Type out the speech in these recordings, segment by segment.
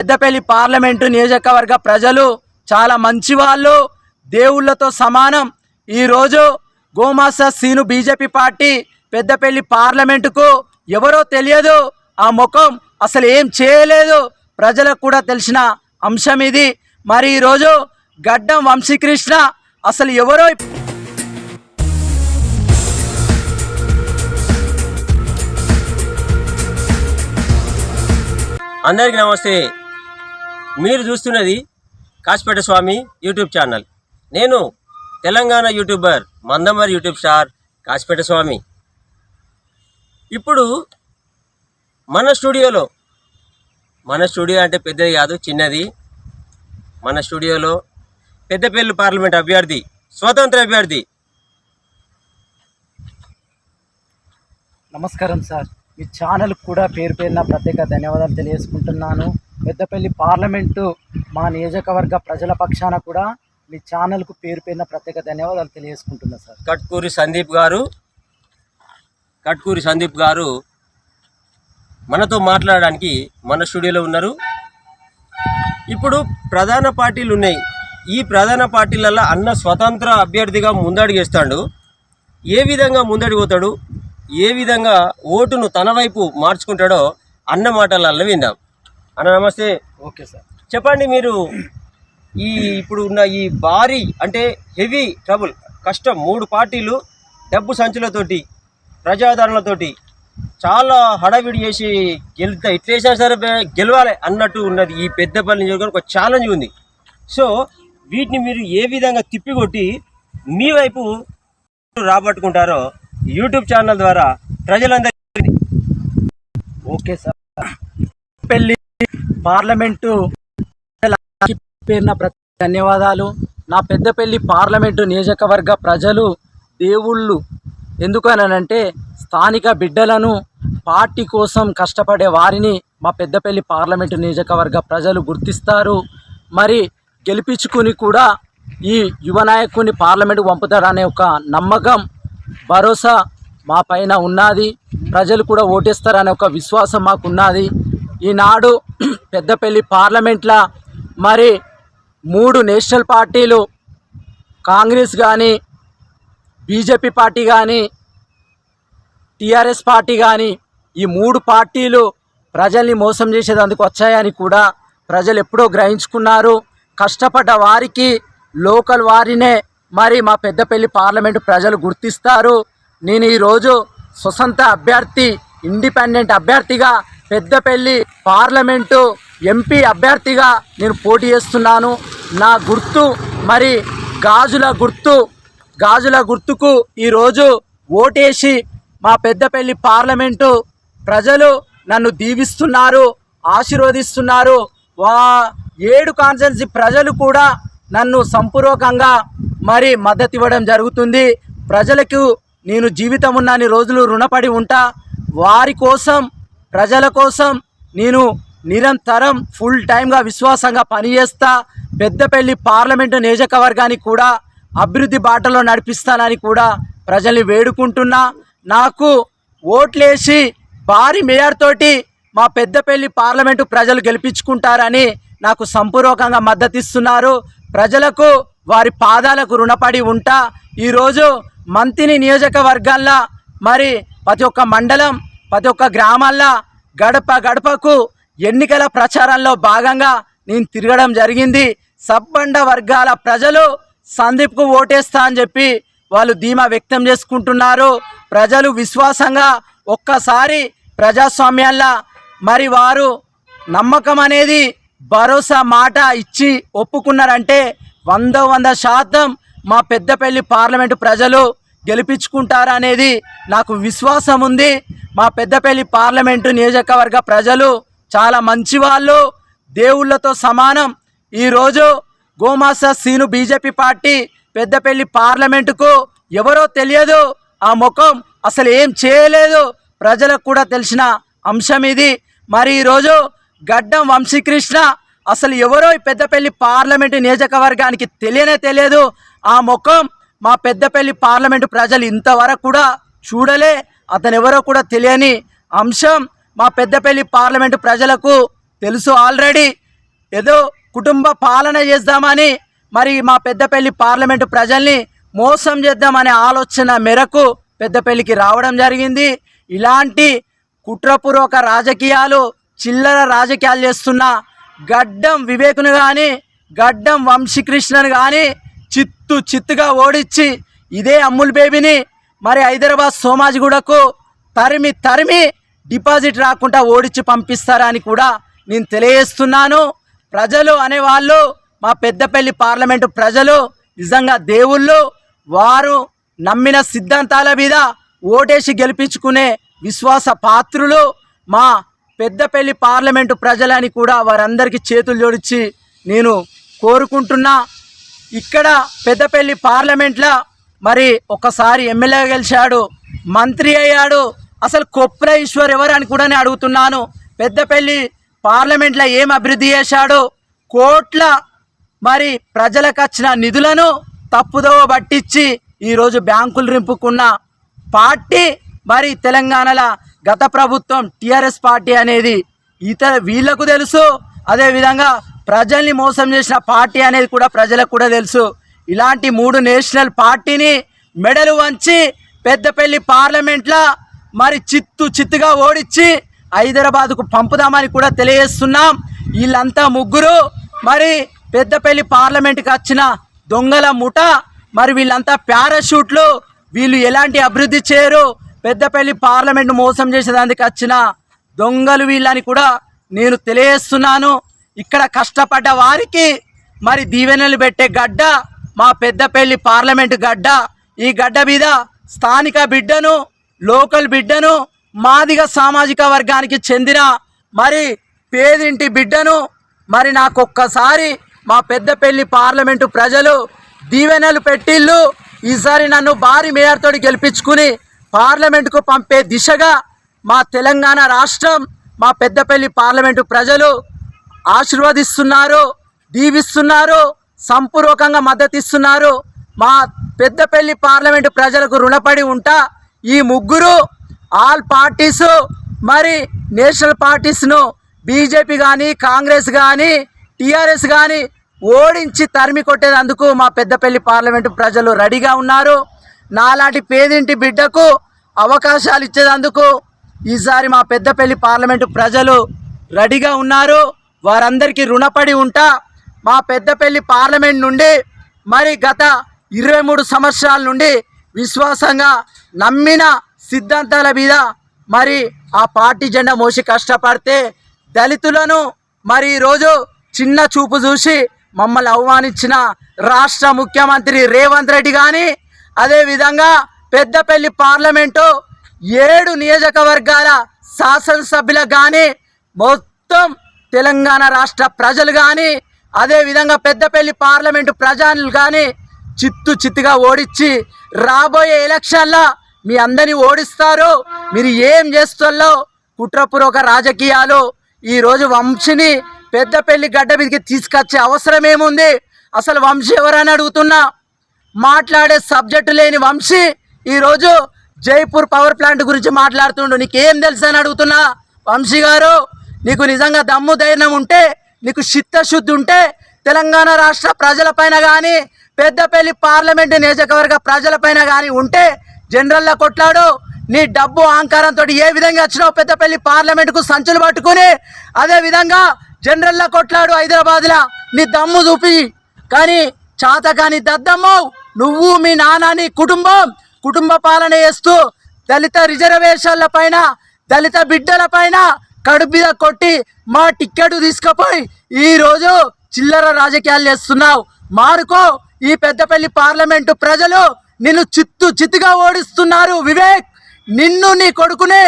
Peddapalli parliament నియోజకవర్గ ప్రజలు చాలా మంచి వాళ్ళు దేవుళ్ళతో సమానం. ఈరోజు గోమాస సీను బీజేపీ పార్టీ పెద్దపల్లి పార్లమెంటుకు ఎవరో తెలియదు. ఆ ముఖం అసలు ఏం చేయలేదు. ప్రజలకు కూడా తెలిసిన అంశం ఇది. మరి ఈరోజు గడ్డం వంశీకృష్ణ అసలు ఎవరో అందరికీ నమస్తే. మీరు చూస్తున్నది కాశపేట స్వామి యూట్యూబ్ ఛానల్. నేను Telangana YouTuber Mandamarri YouTube star Kasipet Swamy. ఇప్పుడు మన స్టూడియోలో మన స్టూడియో అంటే పెద్దది కాదు చిన్నది. మన స్టూడియోలో పెద్దపల్లి పార్లమెంట్ అభ్యర్థి స్వతంత్ర అభ్యర్థి. నమస్కారం సార్. మీ ఛానల్ కూడా పేరు పేరున ప్రత్యేక ధన్యవాదాలు తెలియజేసుకుంటున్నాను. పెద్దపల్లి పార్లమెంటు మా నియోజకవర్గ ప్రజల పక్షాన కూడా మీ ఛానల్కు పేరు పేరిన ప్రత్యేక ధన్యవాదాలు తెలియజేసుకుంటున్నా సార్. కట్కూరి సందీప్ గారు కట్కూరి సందీప్ గారు మనతో మాట్లాడడానికి మన స్టూడియోలో ఉన్నారు. ఇప్పుడు ప్రధాన పార్టీలు ఉన్నాయి. ఈ ప్రధాన పార్టీలలో అన్న స్వతంత్ర అభ్యర్థిగా ముందడుగేస్తాడు ఏ విధంగా ముందడిపోతాడు ఏ విధంగా ఓటును తన వైపు మార్చుకుంటాడో అన్న మాటలలో విందాం. అన్న నమస్తే. Okay sir. చెప్పండి మీరు ఈ ఇప్పుడు ఉన్న ఈ భారీ అంటే హెవీ ట్రబుల్ కష్టం మూడు పార్టీలు డబ్బు సంచులతోటి ప్రజాదరణలతోటి చాలా హడావిడి చేసి గెలుతా ఇట్లా చేసినా సరే గెలవాలి అన్నట్టు ఉన్నది ఈ పెద్దపల్లి నియోజకవర్గం ఒక ఛాలెంజ్ ఉంది. సో వీటిని మీరు ఏ విధంగా తిప్పికొట్టి మీ వైపు రాబట్టుకుంటారో యూట్యూబ్ ఛానల్ ద్వారా ప్రజలందరికీ ఓకే సార్. పెళ్ళి పార్లమెంటు పేరున ప్రతి ధన్యవాదాలు. నా పెద్దపల్లి పార్లమెంటు నియోజకవర్గ ప్రజలు దేవుళ్ళు ఎందుకనంటే స్థానిక బిడ్డలను పార్టీ కోసం కష్టపడే వారిని మా పెద్దపల్లి పార్లమెంటు నియోజకవర్గ ప్రజలు గుర్తిస్తారు. మరి గెలిపించుకుని కూడా ఈ యువ నాయకుని పార్లమెంటు పంపుతారనే ఒక నమ్మకం భరోసా మా పైన ఉన్నది. ప్రజలు కూడా ఓటేస్తారనే ఒక విశ్వాసం మాకున్నది. ఈనాడు పెద్దపల్లి పార్లమెంట్ల మరి మూడు నేషనల్ పార్టీలు కాంగ్రెస్ కానీ బీజేపీ పార్టీ కానీ టీఆర్ఎస్ పార్టీ కానీ ఈ మూడు పార్టీలు ప్రజల్ని మోసం చేసేందుకు వచ్చాయని కూడా ప్రజలు ఎప్పుడో గ్రహించుకున్నారు. కష్టపడ్డ వారికి లోకల్ వారినే మరి మా పెద్దపల్లి పార్లమెంటు ప్రజలు గుర్తిస్తారు. నేను ఈరోజు స్వతంత్ర అభ్యర్థి ఇండిపెండెంట్ అభ్యర్థిగా పెద్దపల్లి పార్లమెంటు ఎంపీ అభ్యర్థిగా నేను పోటీ చేస్తున్నాను. నా గుర్తు మరి గాజుల గుర్తు గాజుల గుర్తుకు ఈరోజు ఓటేసి మా పెద్దపల్లి పార్లమెంటు ప్రజలు నన్ను దీవిస్తున్నారు ఆశీర్వదిస్తున్నారు. వా ఏడు కాన్స్టెన్సీ ప్రజలు కూడా నన్ను సంపూర్వకంగా మరి మద్దతు ఇవ్వడం జరుగుతుంది. ప్రజలకు నేను జీవితం ఉన్నన్ని రోజులు రుణపడి ఉంటా. వారి కోసం ప్రజల కోసం నేను నిరంతరం ఫుల్ టైమ్గా విశ్వాసంగా పనిచేస్తా పెద్దపల్లి పార్లమెంటు నియోజకవర్గానికి కూడా అభివృద్ధి బాటలో నడిపిస్తానని కూడా ప్రజల్ని వేడుకుంటున్నా. నాకు ఓట్లేసి భారీ మేయర్ తోటి మా పెద్దపల్లి పార్లమెంటు ప్రజలు గెలిపించుకుంటారని నాకు సంపూర్వకంగా మద్దతిస్తున్నారు. ప్రజలకు వారి పాదాలకు రుణపడి ఉంటా. ఈరోజు మంతిని నియోజకవర్గాల్లో మరి ప్రతి ఒక్క మండలం ప్రతి ఒక్క గ్రామాల్లో గడప గడపకు ఎన్నికల ప్రచారంలో భాగంగా నేను తిరగడం జరిగింది. సబ్బండ వర్గాల ప్రజలు సందీప్కు ఓటేస్తా అని చెప్పి వాళ్ళు ధీమా వ్యక్తం చేసుకుంటున్నారు. ప్రజలు విశ్వాసంగా ఒక్కసారి ప్రజాస్వామ్యాల్లో మరి వారు నమ్మకం అనేది భరోసా మాట ఇచ్చి ఒప్పుకున్నారంటే వంద వంద శాతం మా పెద్దపల్లి పార్లమెంటు ప్రజలు గెలిపించుకుంటారనేది నాకు విశ్వాసం ఉంది. మా పెద్దపల్లి పార్లమెంటు నియోజకవర్గ ప్రజలు చాలా మంచి వాళ్ళు దేవుళ్ళతో సమానం. ఈరోజు గోమాస సీను బీజేపీ పార్టీ పెద్దపల్లి పార్లమెంటుకు ఎవరో తెలియదు ఆ ముఖం అసలు ఏం చేయలేదు. ప్రజలకు కూడా తెలిసిన అంశం ఇది. మరి ఈరోజు గడ్డం వంశీకృష్ణ అసలు ఎవరో ఈ పెద్దపల్లి పార్లమెంటు నియోజకవర్గానికి తెలియనే తెలియదు. ఆ ముఖం మా పెద్దపల్లి పార్లమెంటు ప్రజలు ఇంతవరకు కూడా చూడలే. అతను ఎవరో కూడా తెలియని అంశం మా పెద్దపల్లి పార్లమెంటు ప్రజలకు తెలుసు ఆల్రెడీ. ఏదో కుటుంబ పాలన చేద్దామని మరి మా పెద్దపల్లి పార్లమెంటు ప్రజల్ని మోసం చేద్దామనే ఆలోచన మేరకు పెద్దపల్లికి రావడం జరిగింది. ఇలాంటి కుట్రపూర్వక రాజకీయాలు చిల్లర రాజకీయాలు చేస్తున్న గడ్డం వివేకును కానీ గడ్డం వంశీకృష్ణను కానీ చిత్తు చిత్తుగా ఓడించి ఇదే అమ్ముల్ బేబీని మరి హైదరాబాద్ సోమాజిగూడకు తరిమి తరిమి డిపాజిట్ రాకుండా ఓడించి పంపిస్తారని కూడా నేను తెలియజేస్తున్నాను. ప్రజలు అనేవాళ్ళు మా పెద్దపల్లి పార్లమెంటు ప్రజలు నిజంగా దేవుళ్ళు వారు నమ్మిన సిద్ధాంతాల మీద ఓటేసి గెలిపించుకునే విశ్వాస పాత్రులు మా పెద్దపల్లి పార్లమెంటు ప్రజలని కూడా వారందరికీ చేతులు జోడించి నేను కోరుకుంటున్నా. ఇక్కడ పెద్దపల్లి పార్లమెంట్లో మరి ఒకసారి ఎమ్మెల్యే గెలిచాడు మంత్రి అయ్యాడు. అసలు కొప్ర ఈశ్వర్ ఎవరు అని కూడా నేను అడుగుతున్నాను. పెద్దపల్లి పార్లమెంట్లో ఏం అభివృద్ధి చేశాడు? కోట్ల మరి ప్రజలకు వచ్చిన నిధులను తప్పుదోవ పట్టించి ఈరోజు బ్యాంకులు రింపుకున్న పార్టీ మరి తెలంగాణలో గత ప్రభుత్వం టీఆర్ఎస్ పార్టీ అనేది ఇతర వీళ్ళకు తెలుసు. అదేవిధంగా ప్రజల్ని మోసం చేసిన పార్టీ అనేది కూడా ప్రజలకు కూడా తెలుసు. ఇలాంటి మూడు నేషనల్ పార్టీని మెడలు వంచి పెద్దపల్లి పార్లమెంట్లో మరి చిత్తు చిత్తుగా ఓడించి హైదరాబాద్కు పంపుదామని కూడా తెలియజేస్తున్నాం. వీళ్ళంతా ముగ్గురు మరి పెద్దపల్లి పార్లమెంట్కి వచ్చిన దొంగల ముఠ. మరి వీళ్ళంతా పారాషూట్లు. వీళ్ళు ఎలాంటి అభివృద్ధి చేయరు. పెద్దపల్లి పార్లమెంట్ మోసం చేసేదానికి వచ్చిన దొంగలు వీళ్ళని కూడా నేను తెలియజేస్తున్నాను. ఇక్కడ కష్టపడ్డ వారికి మరి దీవెనలు పెట్టే గడ్డ. మా పెద్దపల్లి పార్లమెంటు గడ్డ. ఈ గడ్డ మీద స్థానిక బిడ్డను లోకల్ బిడ్డను మాదిగ సామాజిక వర్గానికి చెందిన మరి పేదింటి బిడ్డను మరి నాకొక్కసారి మా పెద్దపల్లి పార్లమెంటు ప్రజలు దీవెనలు పెట్టిళ్ళు ఈసారి నన్ను భారీ మేయర్తో గెలిపించుకుని పార్లమెంటుకు పంపే దిశగా మా తెలంగాణ రాష్ట్రం మా పెద్దపల్లి పార్లమెంటు ప్రజలు ఆశీర్వదిస్తున్నారు దీవిస్తున్నారు. సంపూర్వకంగా మద్దతు ఇస్తున్నారు మా పెద్దపల్లి పార్లమెంటు ప్రజలకు రుణపడి ఉంటా. ఈ ముగ్గురు ఆల్ పార్టీస్ మరి నేషనల్ పార్టీస్ను బీజేపీ కానీ కాంగ్రెస్ కానీ టీఆర్ఎస్ కానీ ఓడించి తరిమి కొట్టేందుకు మా పెద్దపల్లి పార్లమెంటు ప్రజలు రెడీగా ఉన్నారు. నాలాంటి పేదింటి బిడ్డకు అవకాశాలు ఇచ్చేందుకు ఈసారి మా పెద్దపల్లి పార్లమెంటు ప్రజలు రెడీగా ఉన్నారు. వారందరికీ రుణపడి ఉంటా. మా పెద్దపల్లి పార్లమెంట్ నుండి మరి గత ఇరవై మూడు సంవత్సరాల నుండి విశ్వాసంగా నమ్మిన సిద్ధాంతాల మీద మరి ఆ పార్టీ జెండా మోసి కష్టపడితే దళితులను మరి ఈరోజు చిన్న చూపు చూసి మమ్మల్ని అవమానించిన రాష్ట్ర ముఖ్యమంత్రి రేవంత్ రెడ్డి కానీ అదేవిధంగా పెద్దపల్లి పార్లమెంటు ఏడు నియోజకవర్గాల శాసనసభ్యులకు కానీ మొత్తం తెలంగాణ రాష్ట్ర ప్రజలు కానీ అదేవిధంగా పెద్దపల్లి పార్లమెంటు ప్రజలు కానీ చిత్తు చిత్తుగా ఓడించి రాబోయే ఎలక్షన్లో మీ అందరినీ ఓడిస్తారు. మీరు ఏం చేస్తుల్లో? కుట్రపూర్వక రాజకీయాలు. ఈరోజు వంశీని పెద్దపల్లి గడ్డ మీదకి తీసుకొచ్చే అవసరం ఏముంది? అసలు వంశీ ఎవరని అడుగుతున్నా? మాట్లాడే సబ్జెక్టు లేని వంశీ ఈరోజు జైపూర్ పవర్ ప్లాంట్ గురించి మాట్లాడుతుండు. నీకేం తెలుసు అని అడుగుతున్నా? వంశీ గారు నీకు నిజంగా దమ్ము ధైర్యం ఉంటే నీకు చిత్తశుద్ధి ఉంటే తెలంగాణ రాష్ట్ర ప్రజలపైన కానీ పెద్దపల్లి పార్లమెంటు నియోజకవర్గ ప్రజలపైన కానీ ఉంటే జనరల్లా కొట్లాడు నీ డబ్బు అహంకారంతో ఏ విధంగా వచ్చినావు పెద్దపల్లి పార్లమెంటుకు సంచులు పట్టుకుని అదే విధంగా కొట్లాడు హైదరాబాద్లో నీ దమ్ము చూపి. కానీ చాత కానీ దద్దమ్ము నువ్వు మీ నాన్న నీ కుటుంబం కుటుంబ పాలన చేస్తూ దళిత రిజర్వేషన్ల పైన దళిత బిడ్డల పైన కడుపు మీద కొట్టి మా టిక్కెట్ తీసుకుపోయి ఈరోజు చిల్లర రాజకీయాలు చేస్తున్నావు. మారుకో ఈ పెద్దపల్లి పార్లమెంటు ప్రజలు నిన్ను చిత్తు చిత్తుగా ఓడిస్తున్నారు. వివేక్ నిన్ను నీ కొడుకునే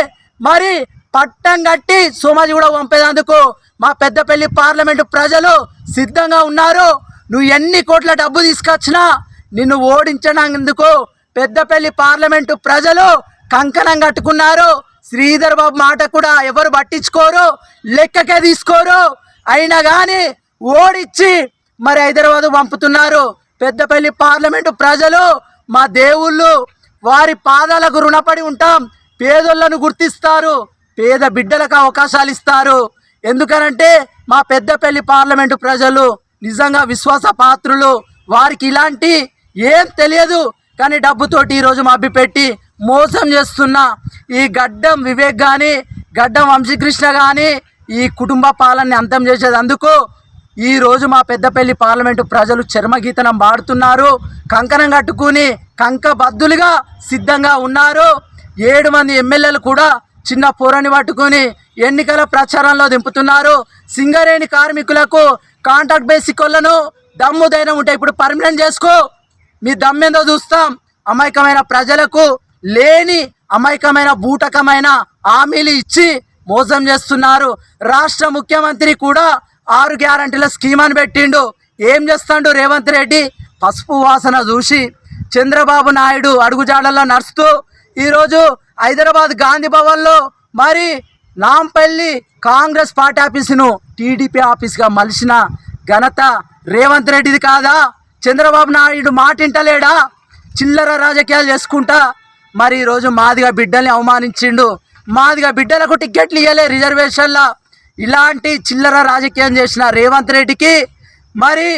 మరి పట్టం కట్టి సోమాజి కూడా పంపేదందుకు మా పెద్దపల్లి పార్లమెంటు ప్రజలు సిద్ధంగా ఉన్నారు. నువ్వు ఎన్ని కోట్ల డబ్బు తీసుకొచ్చినా నిన్ను ఓడించడానికి పెద్దపల్లి పార్లమెంటు ప్రజలు కంకణం కట్టుకున్నారు. శ్రీధర్ బాబు మాట కూడా ఎవరు పట్టించుకోరు లెక్కకే తీసుకోరు. అయినా కానీ ఓడిచ్చి మరి హైదరాబాద్ పంపుతున్నారు. పెద్దపల్లి పార్లమెంటు ప్రజలు మా దేవుళ్ళు వారి పాదాలకు రుణపడి ఉంటాం. పేదోళ్ళను గుర్తిస్తారు. పేద బిడ్డలకు అవకాశాలు ఇస్తారు. ఎందుకనంటే మా పెద్దపల్లి పార్లమెంటు ప్రజలు నిజంగా విశ్వాస పాత్రులు. వారికి ఇలాంటి ఏం తెలియదు. కానీ డబ్బుతోటి ఈరోజు మభ్య పెట్టి మోసం చేస్తున్న ఈ గడ్డం వివేక్ కానీ గడ్డం వంశీకృష్ణ కానీ ఈ కుటుంబ పాలనని అంతం చేసేది అందుకు ఈరోజు మా పెద్దపల్లి పార్లమెంటు ప్రజలు చర్మగీతనం పాడుతున్నారు. కంకణం కట్టుకుని కంకబద్దులుగా సిద్ధంగా ఉన్నారు. ఏడు మంది ఎమ్మెల్యేలు కూడా చిన్న పోరని పట్టుకుని ఎన్నికల ప్రచారంలో దింపుతున్నారు. సింగరేణి కార్మికులకు కాంట్రాక్ట్ బేసిక్లను దమ్ము ధైర్యం ఉంటే ఇప్పుడు పర్మనెంట్ చేసుకో. మీ దమ్మేందో చూస్తాం. అమాయకమైన ప్రజలకు లేని అమాయకమైన బూటకమైన హామీలు ఇచ్చి మోసం చేస్తున్నారు. రాష్ట్ర ముఖ్యమంత్రి కూడా ఆరు గ్యారంటీల స్కీమ్ అని పెట్టిండు. ఏం చేస్తాడు రేవంత్ రెడ్డి? పసుపు వాసన చూసి చంద్రబాబు నాయుడు అడుగుజాడల్లో నడుస్తూ ఈరోజు హైదరాబాద్ గాంధీ భవన్లో మరి నాంపల్లి కాంగ్రెస్ పార్టీ ఆఫీసును టీడీపీ ఆఫీస్గా మలిసిన ఘనత రేవంత్ రెడ్డిది కాదా? చంద్రబాబు నాయుడు మాటింటలేడా? చిల్లర రాజకీయాలు చేసుకుంటా మరి ఈరోజు మాదిగా బిడ్డల్ని అవమానించిండు. మాదిగా బిడ్డలకు టికెట్లు ఇవ్వలే రిజర్వేషన్ల. ఇలాంటి చిల్లర రాజకీయం చేసిన రేవంత్ రెడ్డికి మరి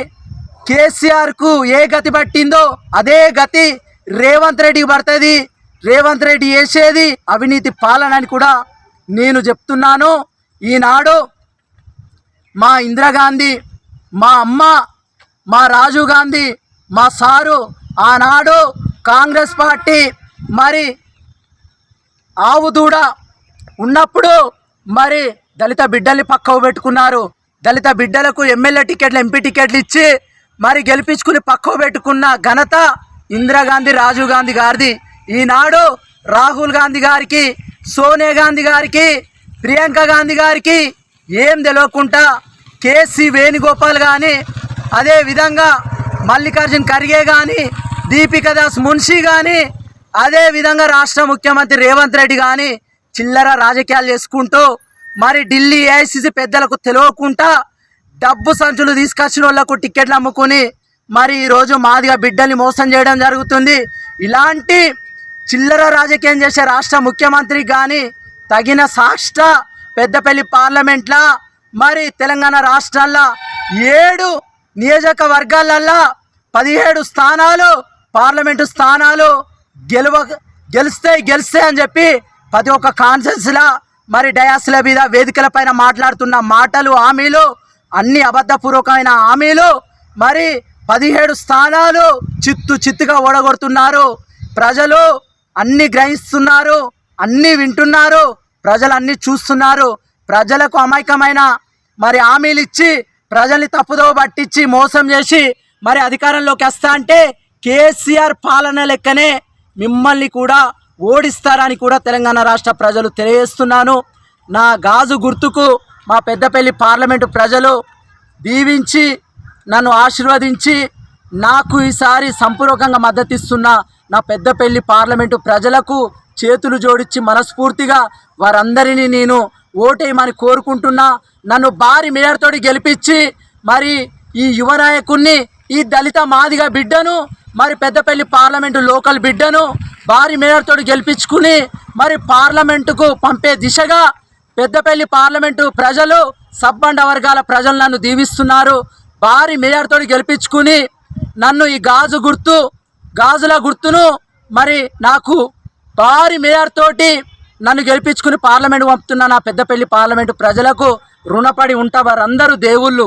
కేసీఆర్కు ఏ గతి పట్టిందో అదే గతి రేవంత్ రెడ్డికి పడుతుంది. రేవంత్ రెడ్డి వేసేది అవినీతి పాలన అని కూడా నేను చెప్తున్నాను. ఈనాడు మా ఇందిరాగాంధీ మా అమ్మ మా రాజీవ్ గాంధీ మా సారు ఆనాడు కాంగ్రెస్ పార్టీ మరి ఆవు దూడ ఉన్నప్పుడు మరి దళిత బిడ్డల్ని పక్కకు పెట్టుకున్నారు. దళిత బిడ్డలకు ఎమ్మెల్యే టికెట్లు ఎంపీ టికెట్లు ఇచ్చి మరి గెలిపించుకుని పక్కకు పెట్టుకున్న ఘనత ఇందిరాగాంధీ రాజీవ్ గాంధీ గారిది. ఈనాడు రాహుల్ గాంధీ గారికి సోనియా గాంధీ గారికి ప్రియాంక గాంధీ గారికి ఏం తెలియకుండా కేసీ వేణుగోపాల్ కానీ అదేవిధంగా మల్లికార్జున్ ఖర్గే కానీ దీపిక దాస్ మున్షి కానీ అదే విధంగా రాష్ట్ర ముఖ్యమంత్రి రేవంత్ రెడ్డి కానీ చిల్లర రాజకీయాలు చేసుకుంటూ మరి ఢిల్లీ ఏఐసిసి పెద్దలకు తెలియకుండా డబ్బు సంచులు తీసుకొచ్చిన వాళ్ళకు టికెట్లు అమ్ముకొని మరి ఈరోజు మాదిగా బిడ్డల్ని మోసం చేయడం జరుగుతుంది. ఇలాంటి చిల్లర రాజకీయం చేసే రాష్ట్ర ముఖ్యమంత్రి కానీ తగిన సాక్ష పెద్దపల్లి పార్లమెంట్లా మరి తెలంగాణ రాష్ట్రాల్లో ఏడు నియోజకవర్గాలల్లో పదిహేడు స్థానాలు పార్లమెంటు స్థానాలు గెలువ గెలిస్తే గెలిస్తే అని చెప్పి ప్రతి ఒక్క కాన్ఫరెన్స్లా మరి డయాస్ల మీద వేదికల పైన మాట్లాడుతున్న మాటలు హామీలు అన్ని అబద్ధపూర్వకమైన హామీలు మరి పదిహేడు స్థానాలు చిత్తు చిత్తుగా ఓడగొడుతున్నారు. ప్రజలు అన్ని గ్రహిస్తున్నారు అన్నీ వింటున్నారు ప్రజలు అన్నీ చూస్తున్నారు. ప్రజలకు అమాయకమైన మరి హామీలు ఇచ్చి ప్రజల్ని తప్పుదోవ పట్టించి మోసం చేసి మరి అధికారంలోకి వస్తా అంటే కేసీఆర్ పాలన లెక్కనే మిమ్మల్ని కూడా ఓడిస్తారని కూడా తెలంగాణ రాష్ట్ర ప్రజలు తెలియజేస్తున్నాను. నా గాజు గుర్తుకు మా పెద్దపల్లి పార్లమెంటు ప్రజలు దీవించి నన్ను ఆశీర్వదించి నాకు ఈసారి సంపూర్వకంగా మద్దతిస్తున్న నా పెద్దపల్లి పార్లమెంటు ప్రజలకు చేతులు జోడించి మనస్ఫూర్తిగా వారందరినీ నేను ఓటేయమని కోరుకుంటున్నా. నన్ను భారీ మేయర్తోటి గెలిపించి మరి ఈ యువ నాయకుణ్ణి ఈ దళిత మాదిగ బిడ్డను మరి పెద్దపల్లి పార్లమెంటు లోకల్ బిడ్డను భారీ మేయర్తోటి గెలిపించుకుని మరి పార్లమెంటుకు పంపే దిశగా పెద్దపల్లి పార్లమెంటు ప్రజలు సబ్బండ వర్గాల ప్రజలు నన్ను దీవిస్తున్నారు. భారీ మేయర్తో గెలిపించుకుని నన్ను ఈ గాజు గుర్తు గాజుల గుర్తును మరి నాకు భారీ మేయర్తోటి నన్ను గెలిపించుకుని పార్లమెంట్ పంపుతున్న నా పెద్దపల్లి పార్లమెంటు ప్రజలకు రుణపడి ఉంటా వారందరూ దేవుళ్ళు.